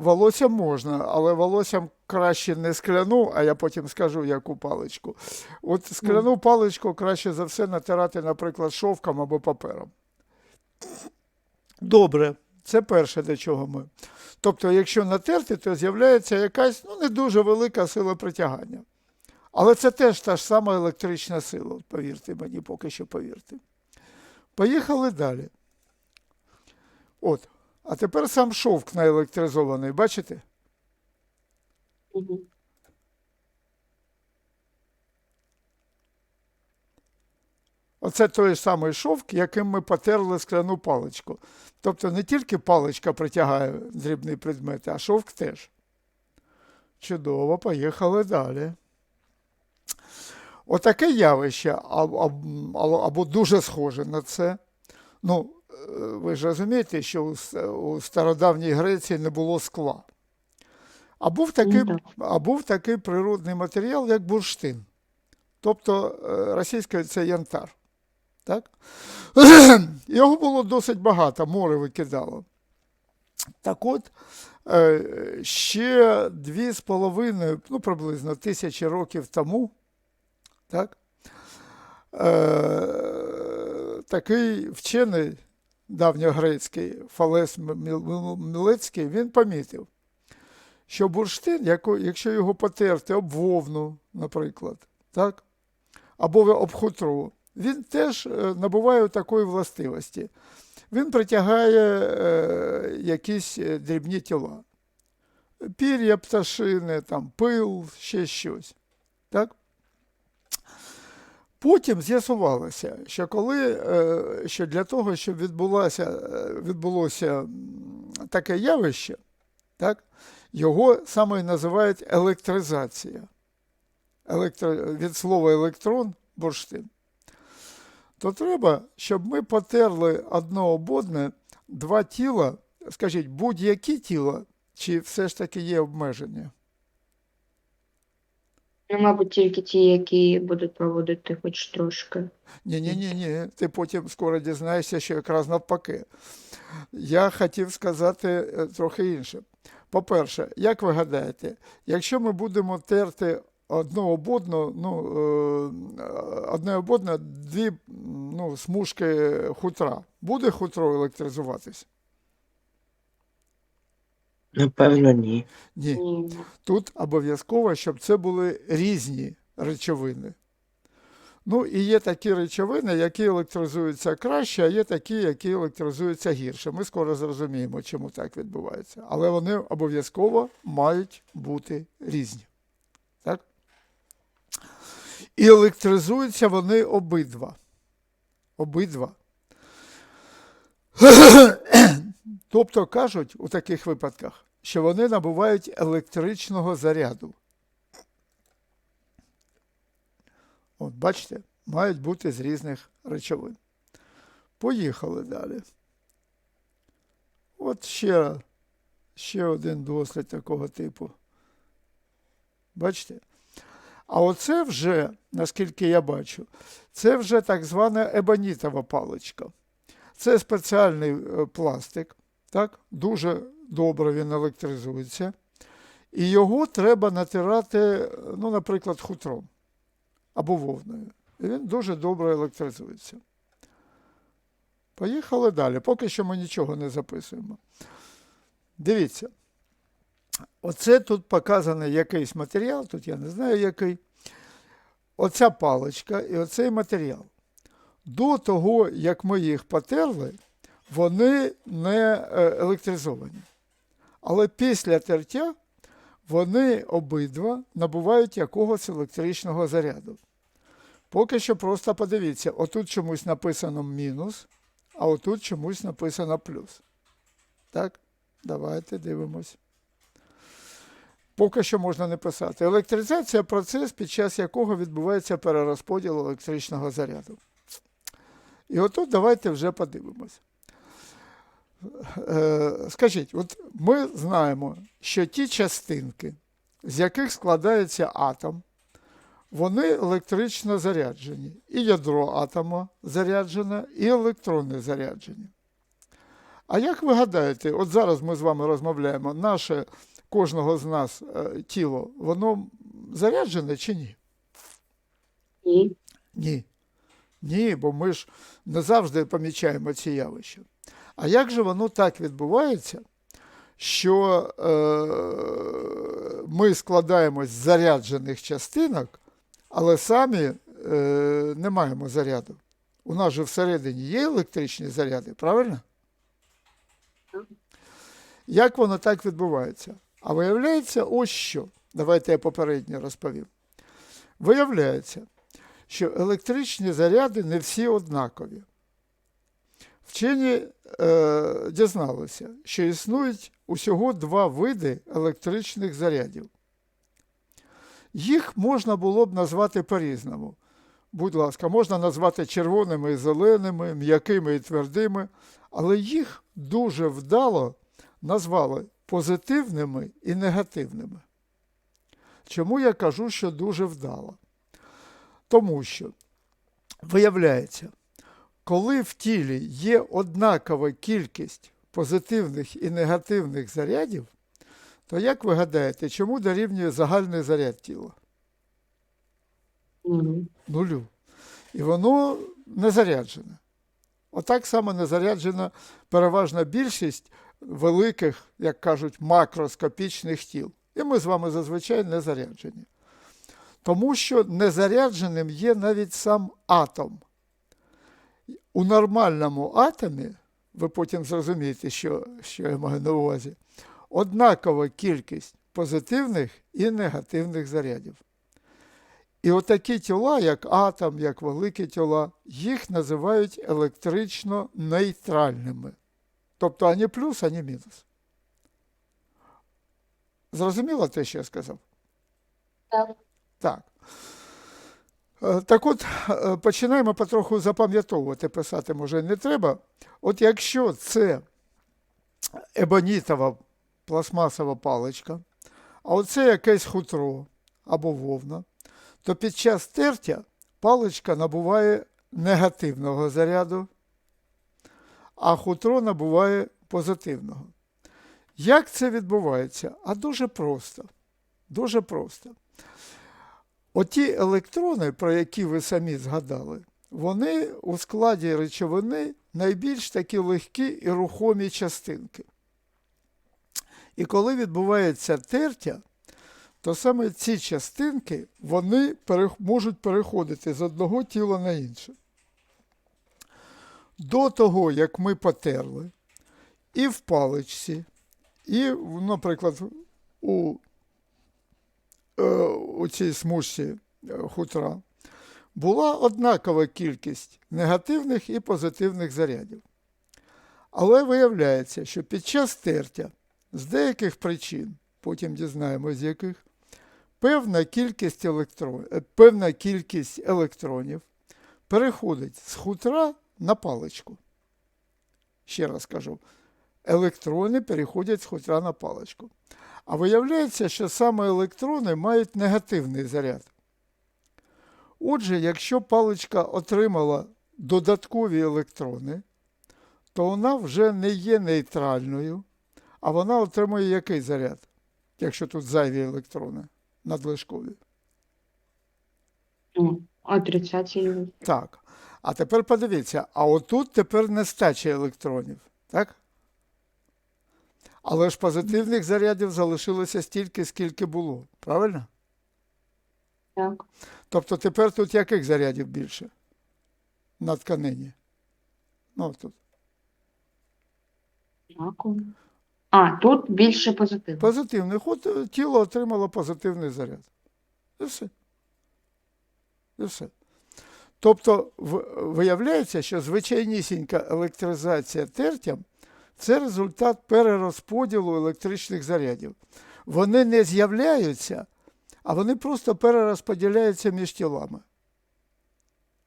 волосся можна, але волоссям краще не скляну, а я потім скажу, яку паличку. От скляну паличку краще за все натирати, наприклад, шовком або папером. Добре, це перше, до чого ми. Тобто, якщо натерти, то з'являється якась ну, не дуже велика сила притягання. Але це теж та ж сама електрична сила, повірте мені, поки що повірте. Поїхали далі. От. А тепер сам шовк наелектризований, бачите? Оце той самий шовк, яким ми потерли скляну паличку. Тобто не тільки паличка притягає дрібні предмети, а шовк теж. Чудово, поїхали далі. Отаке явище, або, дуже схоже на це. Ну, ви ж розумієте, що у, стародавній Греції не було скла. А був такий, Ну, а був такий природний матеріал, як бурштин. Тобто е, російською це янтар. Так? Його було досить багато, море викидало. Так от, е, ще дві з половиною, ну приблизно тисячі років тому, так, е, такий вчений давньогрецький Фалес Милецький, він помітив, що бурштин, якщо його потерти об вовну, наприклад, так, або об хутро, він теж е, набуває такої властивості. Він притягає е, якісь е, дрібні тіла. Пір'я пташини, там, пил, ще щось. Так? Потім з'ясувалося, що коли е, що для того, щоб відбулося, е, відбулося таке явище, так, його саме і називають електризація. Електро, від слова електрон бурштин. То треба, щоб ми потерли одно об одне два тіла, скажіть, будь-які тіла, чи все ж таки є обмеження? Ну, мабуть, тільки ті, які будуть проводити хоч трошки. Ні, ні, ні, ні. Ти потім скоро дізнаєшся, що якраз навпаки. Я хотів сказати е, трохи інше. По-перше, як ви гадаєте, якщо ми будемо терти одно об одно, ну, е, одне об одне, дві ну, смужки хутра, буде хутро електризуватись? Напевно, ні. Ні. Ні. Тут обов'язково, щоб це були різні речовини. Ну, і є такі речовини, які електризуються краще, а є такі, які електризуються гірше. Ми скоро зрозуміємо, чому так відбувається. Але вони обов'язково мають бути різні. Так? І електризуються вони обидва. Обидва. Тобто кажуть у таких випадках, що вони набувають електричного заряду. От бачите, мають бути з різних речовин. Поїхали далі. От ще, ще один дослід такого типу. Бачите? А оце вже, наскільки я бачу, це вже так звана ебонітова паличка. Це спеціальний е, пластик, так? дуже добре він електризується. І його треба натирати, ну, наприклад, хутром або вовною. І він дуже добре електризується. Поїхали далі. Поки що ми нічого не записуємо. Дивіться. Оце тут показаний якийсь матеріал, тут я не знаю який. Оця паличка і оцей матеріал. До того, як ми їх потерли, вони не е, електризовані. Але після тертя вони обидва набувають якогось електричного заряду. Поки що просто подивіться, отут чомусь написано мінус, а отут чомусь написано плюс. Так, давайте дивимось. Поки що можна не писати. Електризація процес, під час якого відбувається перерозподіл електричного заряду. І отут давайте вже подивимось. Е, Скажіть, от ми знаємо, що ті частинки, з яких складається атом, вони електрично заряджені. І ядро атома заряджене, і електрони заряджені. А як ви гадаєте, от зараз ми з вами розмовляємо, наше кожного з нас е, тіло, воно заряджене чи ні? Ні. Ні. Ні, бо ми ж не завжди помічаємо ці явища. А як же воно так відбувається, що е, ми складаємось з заряджених частинок, але самі е, не маємо заряду? У нас же всередині є електричні заряди, правильно? Як воно так відбувається? А виявляється, ось що. Давайте я попередньо розповім. Виявляється, що електричні заряди не всі однакові. Вчені е, дізналися, що існують усього два види електричних зарядів. Їх можна було б назвати по-різному. Будь ласка, можна назвати червоними і зеленими, м'якими і твердими, але їх дуже вдало назвали позитивними і негативними. Чому я кажу, що дуже вдало? Тому що, виявляється, коли в тілі є однакова кількість позитивних і негативних зарядів, то як ви гадаєте, чому дорівнює загальний заряд тіла? Ні. Нулю. І воно не заряджене. Отак само не заряджена переважна більшість великих, як кажуть, макроскопічних тіл. І ми з вами зазвичай не заряджені. Тому що незарядженим є навіть сам атом. У нормальному атомі, ви потім зрозумієте, що, що я маю на увазі, однакова кількість позитивних і негативних зарядів. І отакі тіла, як атом, як великі тіла, їх називають електрично нейтральними. Тобто ані плюс, ані мінус. Зрозуміло те, що я сказав? Так. Так. Е, Так от, е, починаємо потроху запам'ятовувати, писати може не треба. От якщо це ебонітова пластмасова паличка, а оце якесь хутро або вовна, то під час тертя паличка набуває негативного заряду, а хутро набуває позитивного. Як це відбувається? А дуже просто. Дуже просто. Оті електрони, про які ви самі згадали, вони у складі речовини найбільш такі легкі і рухомі частинки. І коли відбувається тертя, то саме ці частинки вони можуть переходити з одного тіла на інше. До того, як ми потерли, і в паличці, і, наприклад, у, у цій смужці е, хутра, була однакова кількість негативних і позитивних зарядів. Але виявляється, що під час тертя з деяких причин, потім дізнаємось з яких, певна кількість, електрон, е, певна кількість електронів переходить з хутра на паличку. Ще раз кажу, електрони переходять з хутра на паличку. А виявляється, що саме електрони мають негативний заряд. Отже, якщо паличка отримала додаткові електрони, то вона вже не є нейтральною, а вона отримує який заряд, якщо тут зайві електрони надлишкові. Ну, Отрицательний. Так. А тепер подивіться, а отут тепер нестача електронів, так? Але ж позитивних зарядів залишилося стільки, скільки було, правильно? Так. Тобто тепер тут яких зарядів більше на тканині? Ну, тут. А, тут більше позитивно. Позитивних. От е, тіло отримало позитивний заряд. І все. І все. Тобто, виявляється, що звичайнісінька електризація тертям це результат перерозподілу електричних зарядів. Вони не з'являються, а вони просто перерозподіляються між тілами.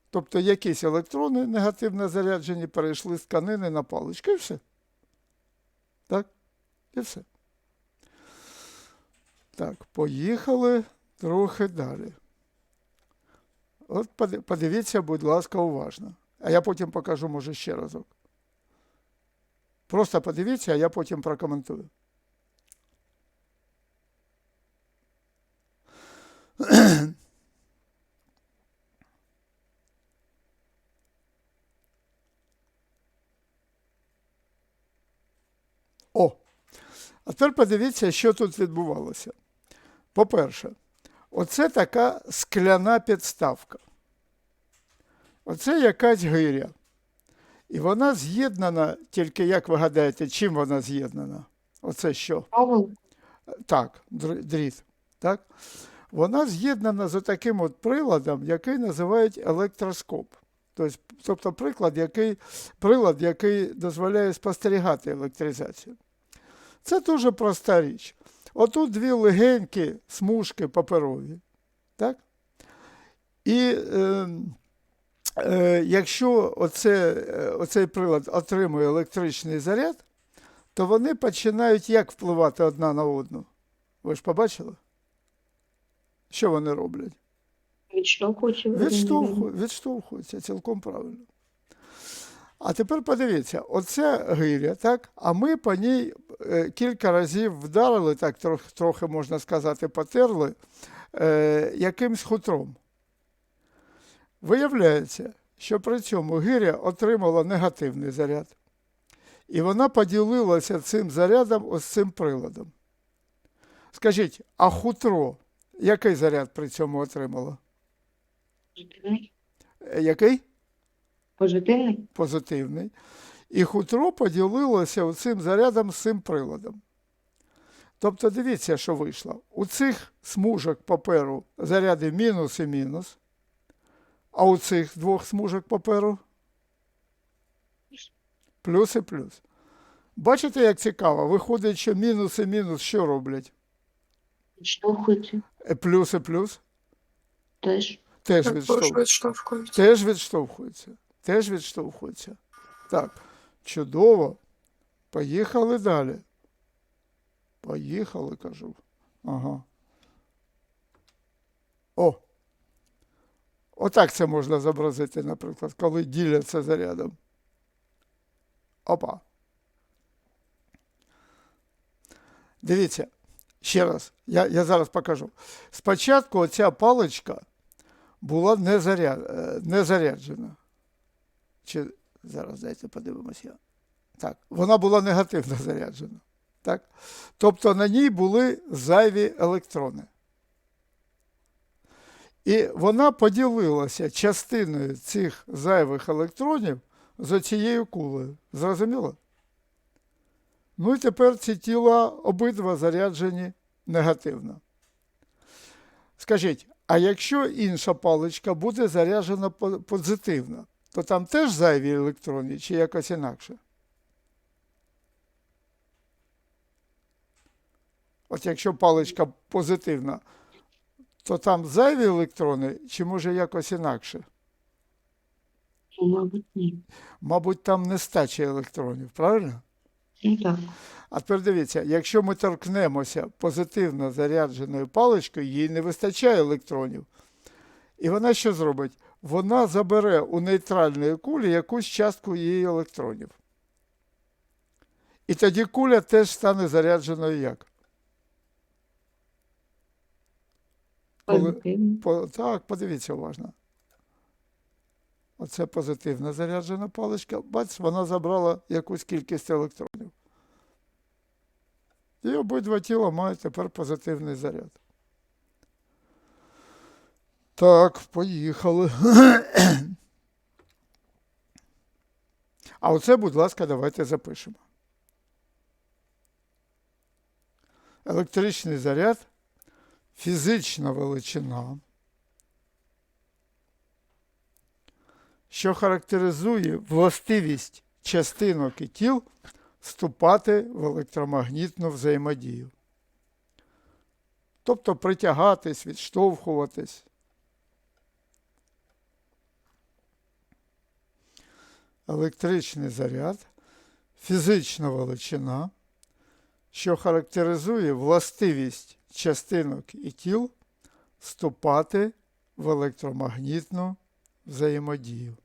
Тобто якісь електрони негативно заряджені перейшли з тканини на паличку і все. Так? І все. Так, поїхали трохи далі. От подивіться, будь ласка, уважно. А я потім покажу, може, ще разок. Просто подивіться, а я потім прокоментую. О! А тепер подивіться, що тут відбувалося. По-перше, оце така скляна підставка. Оце якась гиря. І вона з'єднана, тільки як ви гадаєте, чим вона з'єднана? Оце що? Так, дріт. Так? Вона з'єднана з таким от приладом, який називають електроскоп. Тобто, тобто приклад, який, прилад, який дозволяє спостерігати електризацію. Це дуже проста річ. Отут дві легенькі смужки паперові. Так? І е, якщо оце, е, оцей прилад отримує електричний заряд, то вони починають як впливати одна на одну. Ви ж побачили? Що вони роблять? Відштовхуючи один від одного. Відштовху, відштовхуються цілком правильно. А тепер подивіться, оця гиря, так? А ми по ній е, кілька разів вдарили, так трохи, трохи можна сказати, потерли е, якимсь хутром. Виявляється, що при цьому гиря отримала негативний заряд. І вона поділилася цим зарядом ось цим приладом. Скажіть, а хутро, який заряд при цьому отримало? Позитивний. Е, Який? Позитивний. позитивний. І хутро поділилося цим зарядом з цим приладом. Тобто дивіться, що вийшло. У цих смужок паперу заряди мінус і мінус, а у цих двох смужок паперу плюс і плюс. Бачите, як цікаво? Виходить, що мінус і мінус що роблять? Відштовхуються. Е, Плюс і плюс Теж. теж Також відштовхують. відштовхують. Теж відштовхується. Теж відштовхується. Так, чудово. Поїхали далі. Поїхали, кажу. Ага. О. Отак це можна зобразити, наприклад, коли діляться зарядом. Опа. Дивіться, ще раз, я, я зараз покажу. Спочатку оця паличка була не, заряд, е, не заряджена. Чи зараз дайте подивимося. Так, вона була негативно заряджена. Так? Тобто на ній були зайві електрони. І вона поділилася частиною цих зайвих електронів з оцією кулею. Зрозуміло? Ну і тепер ці тіла обидва заряджені негативно. Скажіть, а якщо інша паличка буде заряджена позитивно, то там теж зайві електрони чи якось інакше? От якщо паличка позитивна, то там зайві електрони, чи може якось інакше? Мабуть, ні. Мабуть, там нестача електронів, правильно? Ну так. А тепер дивіться, якщо ми торкнемося позитивно зарядженою паличкою, їй не вистачає електронів. І вона що зробить? Вона забере у нейтральної кулі якусь частку її електронів. І тоді куля теж стане зарядженою як? Коли- По, так, подивіться уважно. Оце позитивно заряджена паличка. Бач, вона забрала якусь кількість електронів. І обидва тіла мають тепер позитивний заряд. Так, поїхали. А оце, будь ласка, давайте запишемо. Електричний заряд фізична величина, що характеризує властивість частинок і тіл вступати в електромагнітну взаємодію. Тобто притягатись, відштовхуватись. Електричний заряд, фізична величина, що характеризує властивість частинок і тіл вступати в електромагнітну взаємодію.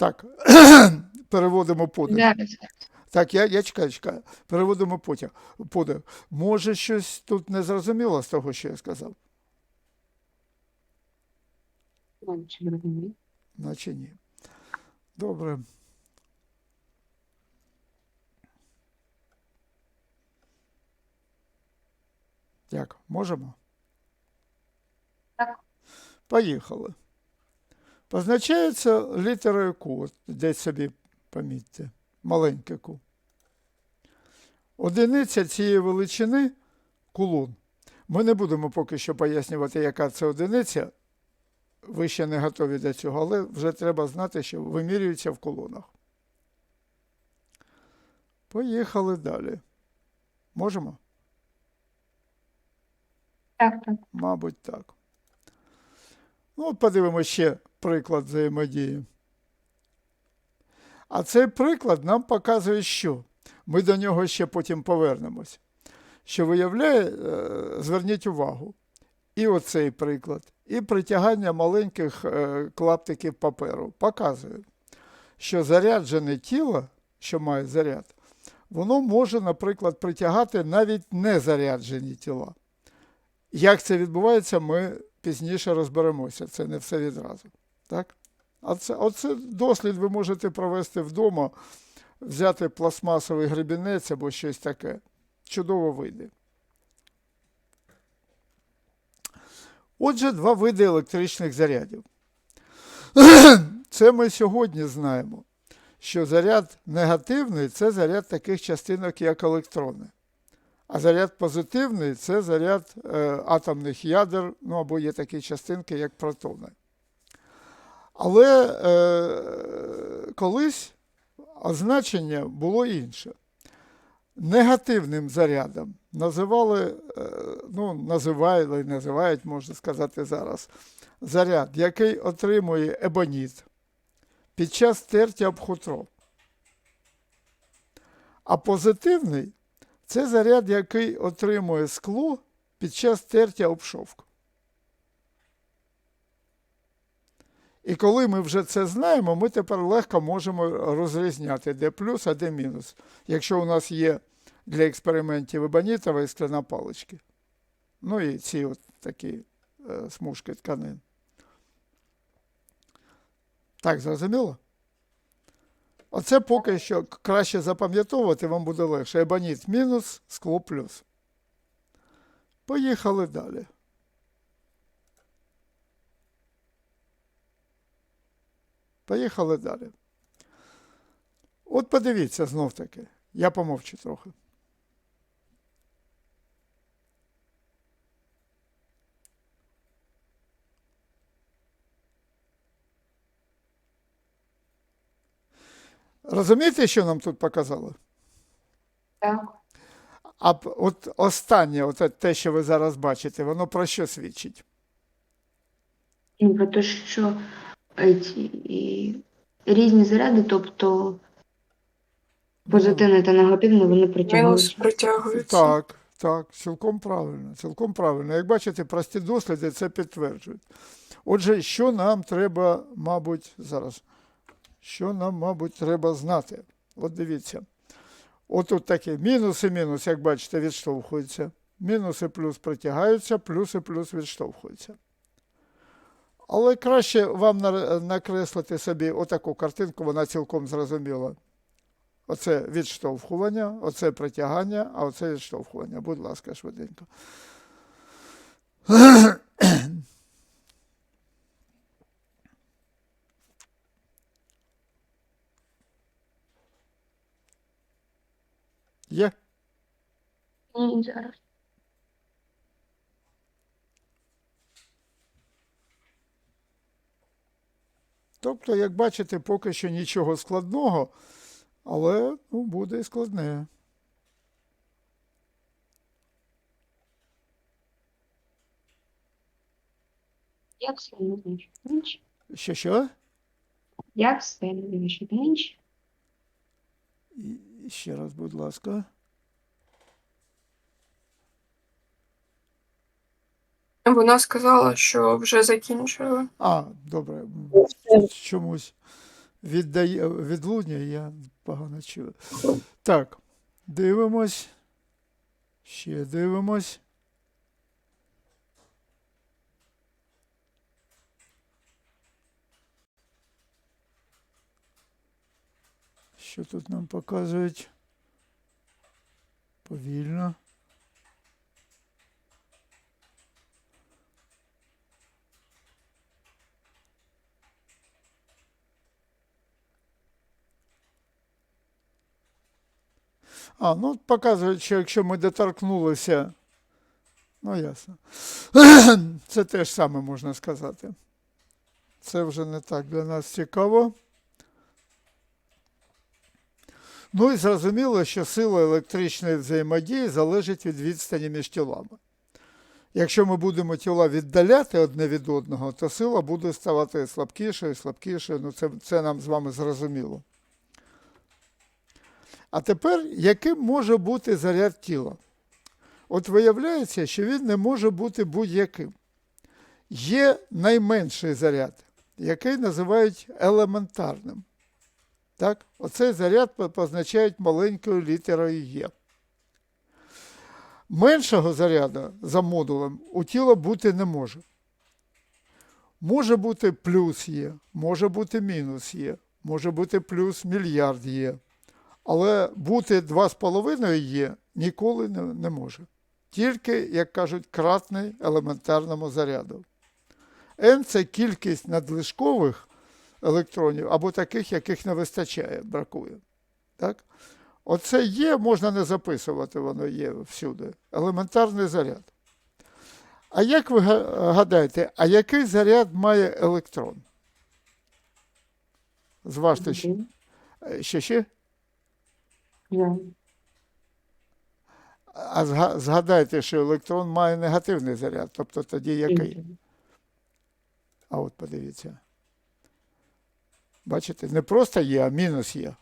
Так, переводимо подих. Так, я, я чекаю, чекаю. Переводимо потяг. подих. Може, щось тут не зрозуміло з того, що я сказав? Наче ні. Добре. Як? Можемо? Так. Поїхали. Позначається літерою Q. Десь собі помітьте. Маленьке Q. Одиниця цієї величини кулон. Ми не будемо поки що пояснювати, яка це одиниця. Ви ще не готові до цього, але вже треба знати, що вимірюється в колонах. Поїхали далі. Можемо? Так, так. Мабуть, так. Ну, от подивимося ще приклад взаємодії. А цей приклад нам показує, що ми до нього ще потім повернемось. Що виявляє, е, зверніть увагу, і оцей приклад, і притягання маленьких е, клаптиків паперу показує, що заряджене тіло, що має заряд, воно може, наприклад, притягати навіть незаряджені тіла. Як це відбувається, ми пізніше розберемося. Це не все відразу. Так? А це, оце дослід ви можете провести вдома, взяти пластмасовий гребінець або щось таке. Чудово вийде. Отже, два види електричних зарядів. Це ми сьогодні знаємо, що заряд негативний це заряд таких частинок, як електрони. А заряд позитивний це заряд е, атомних ядер, ну або є такі частинки, як протони. Але е, колись означення було інше. Негативним зарядом називали, е, ну, називали, називають, можна сказати зараз, заряд, який отримує ебоніт під час тертя об хутро. А позитивний це заряд, який отримує скло під час тертя об шовк. І коли ми вже це знаємо, ми тепер легко можемо розрізняти, де плюс, а де мінус. Якщо у нас є для експериментів ебонітова і скляна палички. Ну і ці от такі е, смужки тканин. Так, зрозуміло? Оце поки що краще запам'ятовувати, вам буде легше. Ебоніт мінус, скло плюс. Поїхали далі. Поїхали далі. От подивіться знов таки. Я помовчу трохи. Розумієте, що нам тут показали? Так. А от останнє, от те, що ви зараз бачите, воно про що свідчить? Про те, що ці, і різні заряди, тобто позитивний та негативний, вони Мінус притягують. притягується. Так, так, цілком правильно, цілком правильно. Як бачите, прості досліди це підтверджують. Отже, що нам треба, мабуть, зараз, що нам, мабуть, треба знати? От дивіться. От тут таке мінус і мінус, як бачите, відштовхуються. Мінус і плюс притягаються, плюс і плюс відштовхуються. Але краще вам накреслити собі отаку картинку, вона цілком зрозуміла. Оце відштовхування, оце притягання, а оце відштовхування. Будь ласка, швиденько. Є? Зараз. Тобто, як бачите, поки що нічого складного, але ну, буде і складне. Як сильно значить? Що що? Як сильно значить і Ще раз, будь ласка. Вона сказала, що вже закінчила. А, добре. Чомусь віддає, відлуння, я погано чую. Так, дивимось. Ще дивимось. Що тут нам показують? Повільно. А, ну показують, що якщо ми доторкнулися, ну ясно. Це теж саме можна сказати. Це вже не так для нас цікаво. Ну і зрозуміло, що сила електричної взаємодії залежить від відстані між тілами. Якщо ми будемо тіла віддаляти одне від одного, то сила буде ставати слабкішою, слабкішою. Ну, це, це нам з вами зрозуміло. А тепер, яким може бути заряд тіла? От виявляється, що він не може бути будь-яким. Є найменший заряд, який називають елементарним. Так? Оцей заряд позначають маленькою літерою Є. Меншого заряду за модулем у тіла бути не може. Може бути плюс є, може бути мінус є, може бути плюс мільярд є. Але бути 2,5 є ніколи не, не може. Тільки, як кажуть, кратний елементарному заряду. N це кількість надлишкових електронів або таких, яких не вистачає, бракує. Так? Оце є, можна не записувати, воно є всюди. Елементарний заряд. А як ви гадаєте, а який заряд має електрон? Зважте ще. Ще А згадайте, що електрон має негативний заряд, тобто тоді який? Один. А от подивіться. Бачите, не просто є, а мінус є.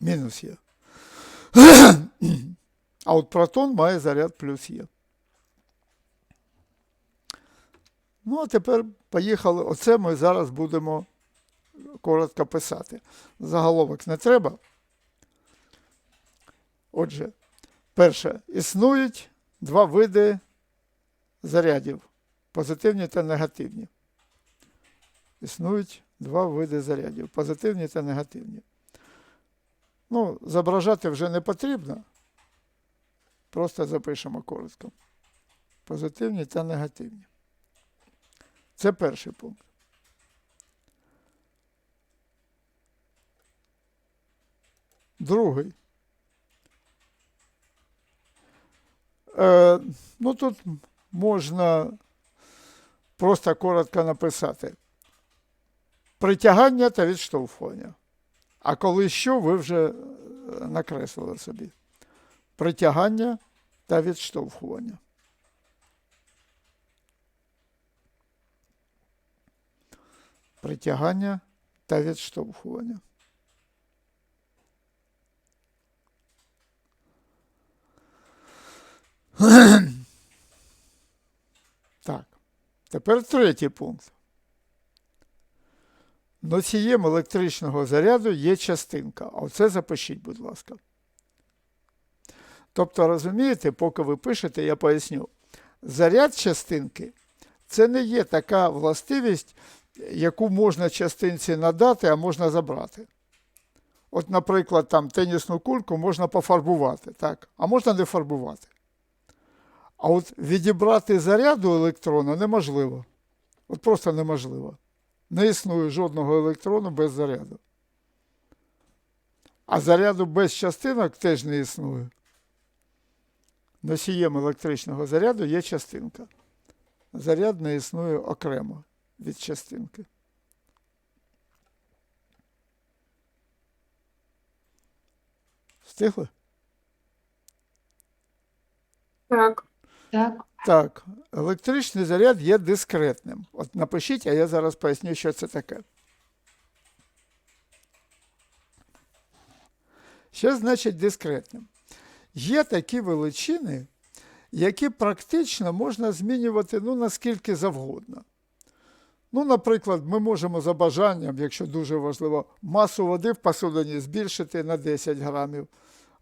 Мінус є. А от протон має заряд плюс є. Ну, а тепер поїхали. Оце ми зараз будемо коротко писати. Заголовок не треба. Отже, перше, існують два види зарядів позитивні та негативні. Існують два види зарядів позитивні та негативні. Ну, зображати вже не потрібно. Просто запишемо коротко. Позитивні та негативні. Це перший пункт. Другий. Е, ну тут можна просто коротко написати. Притягання та відштовхування. А коли що, ви вже е, накреслили собі. Притягання та відштовхування. Притягання та відштовхування. Так. Тепер третій пункт. Носієм електричного заряду є частинка. А Оце запишіть, будь ласка. Тобто, розумієте, поки ви пишете, я поясню. Заряд частинки це не є така властивість, яку можна частинці надати, а можна забрати. От, наприклад, там тенісну кульку можна пофарбувати, так? а можна не фарбувати. А от відібрати заряду електрона неможливо. От просто неможливо. Не існує жодного електрону без заряду. А заряду без частинок теж не існує. Носієм електричного заряду є частинка. Заряд не існує окремо від частинки. Встигли? Так. Так. Так, електричний заряд є дискретним. От напишіть, а я зараз поясню, що це таке. Що значить дискретним? Є такі величини, які практично можна змінювати ну, наскільки завгодно. Ну, наприклад, ми можемо за бажанням, якщо дуже важливо, масу води в посудині збільшити на 10 грамів,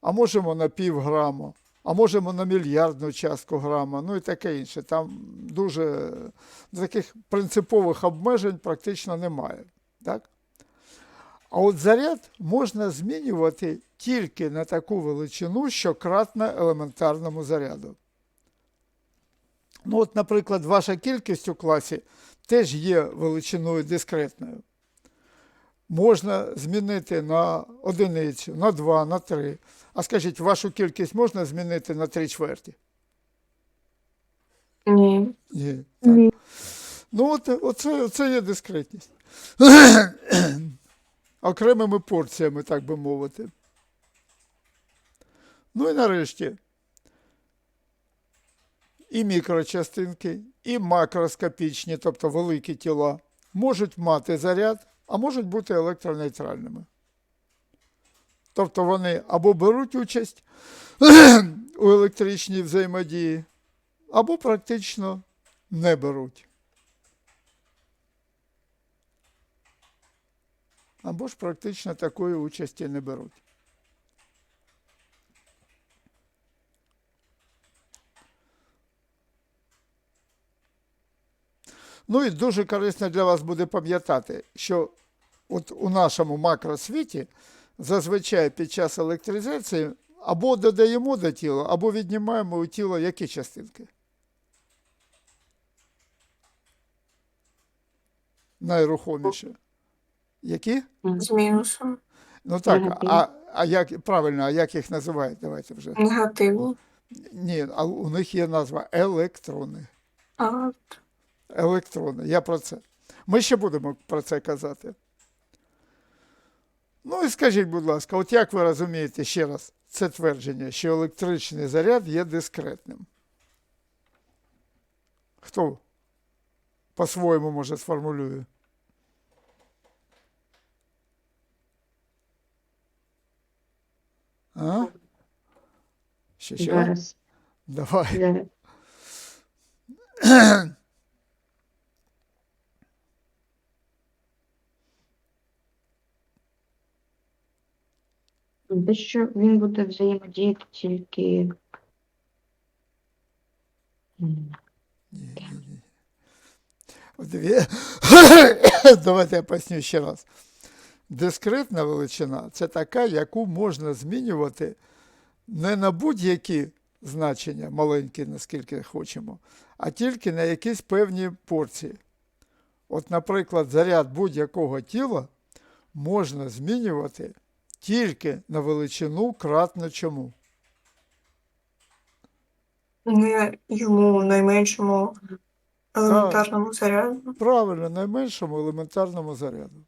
а можемо на пів грама, а можемо на мільярдну частку грама, ну і таке інше. Там дуже таких принципових обмежень практично немає. Так? А от заряд можна змінювати тільки на таку величину, що кратна елементарному заряду. Ну, от, наприклад, ваша кількість у класі теж є величиною дискретною. Можна змінити на одиницю, на два, на три. А скажіть, вашу кількість можна змінити на три чверті? Ні. Ні. Так. Ні. Ну, от, оце, оце є дискретність. Окремими порціями, так би мовити. Ну і нарешті. І мікрочастинки, і макроскопічні, тобто великі тіла, можуть мати заряд, а можуть бути електронейтральними. Тобто вони або беруть участь у електричній взаємодії, або практично не беруть. Або ж практично такої участі не беруть. Ну і дуже корисно для вас буде пам'ятати, що от у нашому макросвіті зазвичай під час електризації або додаємо до тіла, або віднімаємо у тіло які частинки? Найрухоміше. Які? З мінусом. Ну так, а, а як правильно, а як їх називають? Давайте вже. Негативні. Ні, а у них є назва електрони. А, Електрони. Я про це. Ми ще будемо про це казати. Ну і скажіть, будь ласка, от як ви розумієте ще раз це твердження, що електричний заряд є дискретним? Хто по-своєму може сформулює? А? Ще що? Зараз. Давай. Те, що він буде взаємодіяти тільки. Давайте я поясню ще раз. Дискретна величина це така, яку можна змінювати не на будь-які значення, маленькі, наскільки хочемо, а тільки на якісь певні порції. От, наприклад, заряд будь-якого тіла можна змінювати тільки на величину кратно чому. не йому найменшому елементарному заряду. Правильно, найменшому елементарному заряду.